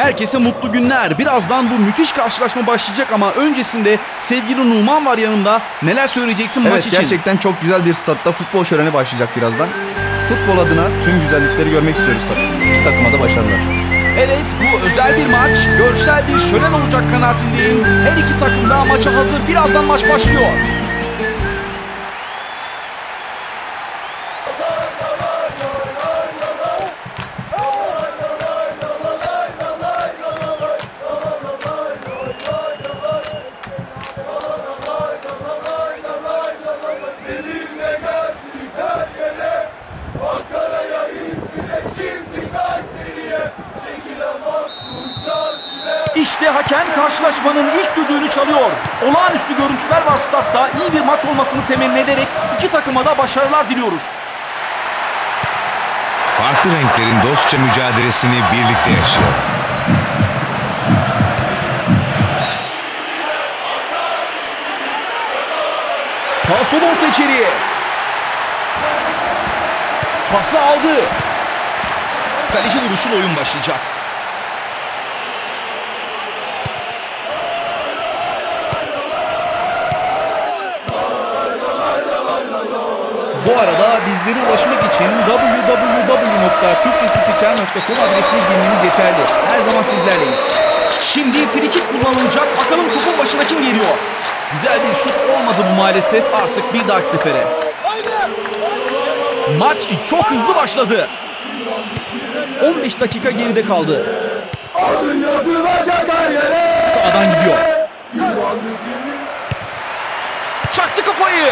Herkese mutlu günler. Birazdan bu müthiş karşılaşma başlayacak ama öncesinde sevgili Numan var yanımda. Neler söyleyeceksin Evet maç için? gerçekten çok güzel bir statta futbol şöleni başlayacak birazdan. Futbol adına tüm güzellikleri görmek istiyoruz tabii. İki takıma da başarılar. Evet bu özel bir maç. Görsel bir şölen olacak kanaatindeyim. Her iki takım da maça hazır. Birazdan maç başlıyor. İşte hakem karşılaşmanın ilk düdüğünü çalıyor. Olağanüstü görüntüler var statta. İyi bir maç olmasını temenni ederek iki takıma da başarılar diliyoruz. Farklı renklerin dostça mücadelesini birlikte yaşıyor. Paso orta içeriye. Pası aldı. Kaleci vuruşuyla oyun başlayacak. Bu arada bizlere ulaşmak için www.türkçespiker.com adresine girmeniz yeterli. Her zaman sizlerleyiz. Şimdi frikik kullanılacak. Bakalım topun başına kim geliyor? Güzel bir şut olmadı bu maalesef. Artık bir dahaki sefere. Maç çok hızlı başladı. 15 dakika geride kaldı. Sağdan gidiyor. Çaktı kafayı.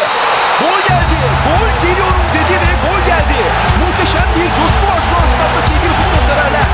Gol geldi. Gol geliyorum dedi ve gol geldi. Muhteşem bir coşku var şu an statta sevgili futbol severler.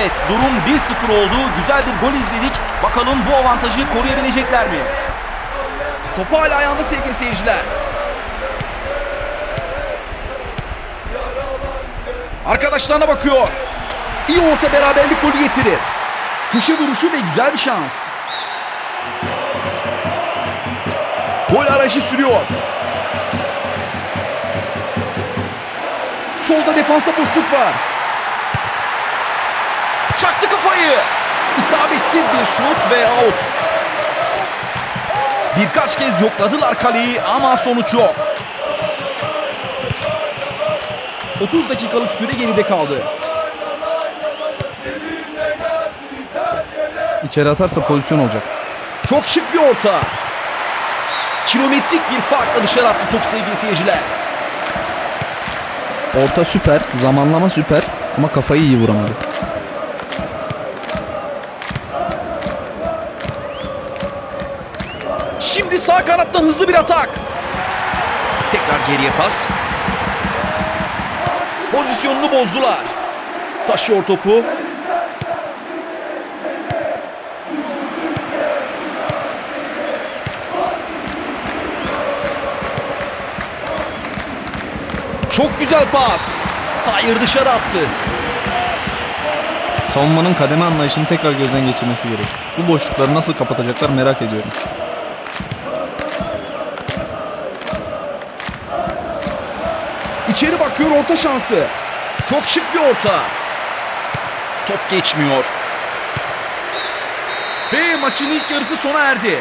Evet durum 1-0 oldu. Güzel bir gol izledik. Bakalım bu avantajı koruyabilecekler mi? Topu hala ayağında sevgili seyirciler. Arkadaşlarına bakıyor. İyi orta beraberlik golü getirir. Köşe vuruşu ve güzel bir şans. Gol arayışı sürüyor. Solda defansta boşluk var. Çaktı kafayı. İsabetsiz bir şut ve out. Birkaç kez yokladılar kaleyi ama sonuç yok. 30 dakikalık süre geride kaldı. İçeri atarsa pozisyon olacak. Çok şık bir orta. Kilometrik bir farkla dışarı attı top sevgili seyirciler. Orta süper, zamanlama süper ama kafayı iyi vuramadı. Sağ kanattan hızlı bir atak. Tekrar geriye pas. Pozisyonunu bozdular. Taşıyor topu. Çok güzel pas. Hayır dışarı attı. Savunmanın kademe anlayışını tekrar gözden geçirmesi gerek. Bu boşlukları nasıl kapatacaklar merak ediyorum. İçeri bakıyor orta şansı. Çok şık bir orta. Top geçmiyor. Ve maçın ilk yarısı sona erdi.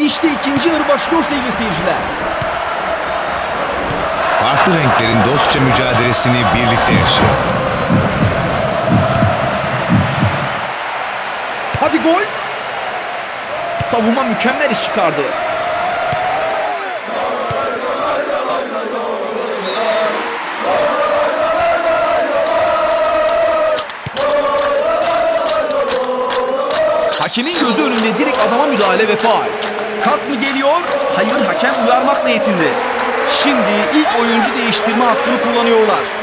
İşte ikinci yarı başlıyor sevgili seyirciler. Farklı renklerin dostça mücadelesini birlikte yaşayın. Hadi gol. Savunma mükemmel iş çıkardı. Hakemin gözü önünde direkt adama müdahale ve faal. Kart mı geliyor? Hayır hakem uyarmak niyetinde. Şimdi ilk oyuncu değiştirme hakkını kullanıyorlar.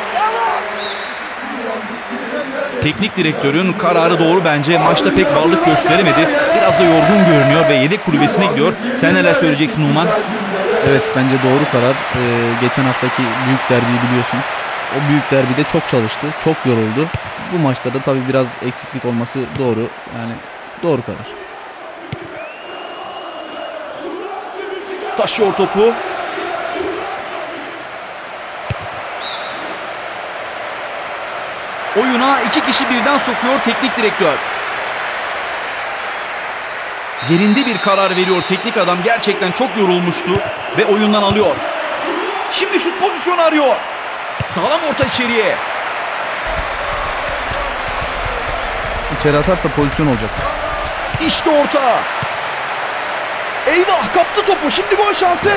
Teknik direktörün kararı doğru bence. Maçta pek varlık gösteremedi. Biraz da yorgun görünüyor ve yedek kulübesine gidiyor. Sen neler söyleyeceksin Numan? Evet bence doğru karar. Ee, geçen haftaki büyük derbiyi biliyorsun. O büyük derbide çok çalıştı. Çok yoruldu. Bu maçta da tabii biraz eksiklik olması doğru. Yani doğru karar. Taşıyor topu. Oyuna iki kişi birden sokuyor teknik direktör. Yerinde bir karar veriyor teknik adam. Gerçekten çok yorulmuştu ve oyundan alıyor. Şimdi şut pozisyonu arıyor. Sağlam orta içeriye. İçeri atarsa pozisyon olacak. İşte orta. Eyvah kaptı topu. Şimdi gol şansı.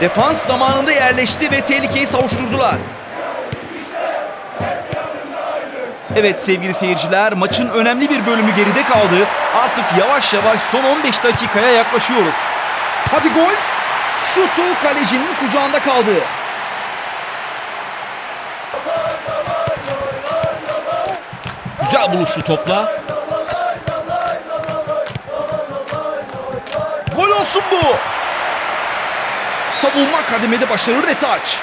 Defans zamanında yerleşti ve tehlikeyi savuşturdular. Evet sevgili seyirciler maçın önemli bir bölümü geride kaldı. Artık yavaş yavaş son 15 dakikaya yaklaşıyoruz. Hadi gol. Şutu kalecinin kucağında kaldı. Güzel buluştu topla. Gol olsun bu. Savunma kademede başarılı ve taç.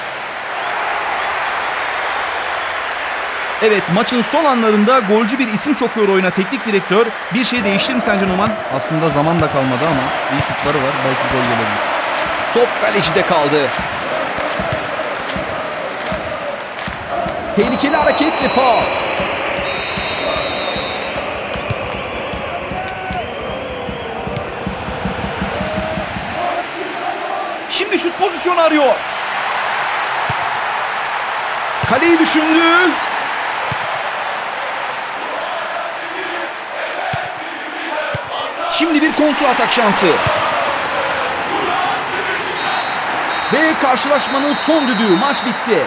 Evet maçın son anlarında golcü bir isim sokuyor oyuna teknik direktör. Bir şey değişir mi sence Numan? Aslında zaman da kalmadı ama iyi şutları var. Belki gol gelebilir. Top kalecide kaldı. Tehlikeli hareket ve faul. Şimdi şut pozisyonu arıyor. Kaleyi düşündü. Şimdi bir kontrol atak şansı. Ve karşılaşmanın son düdüğü maç bitti.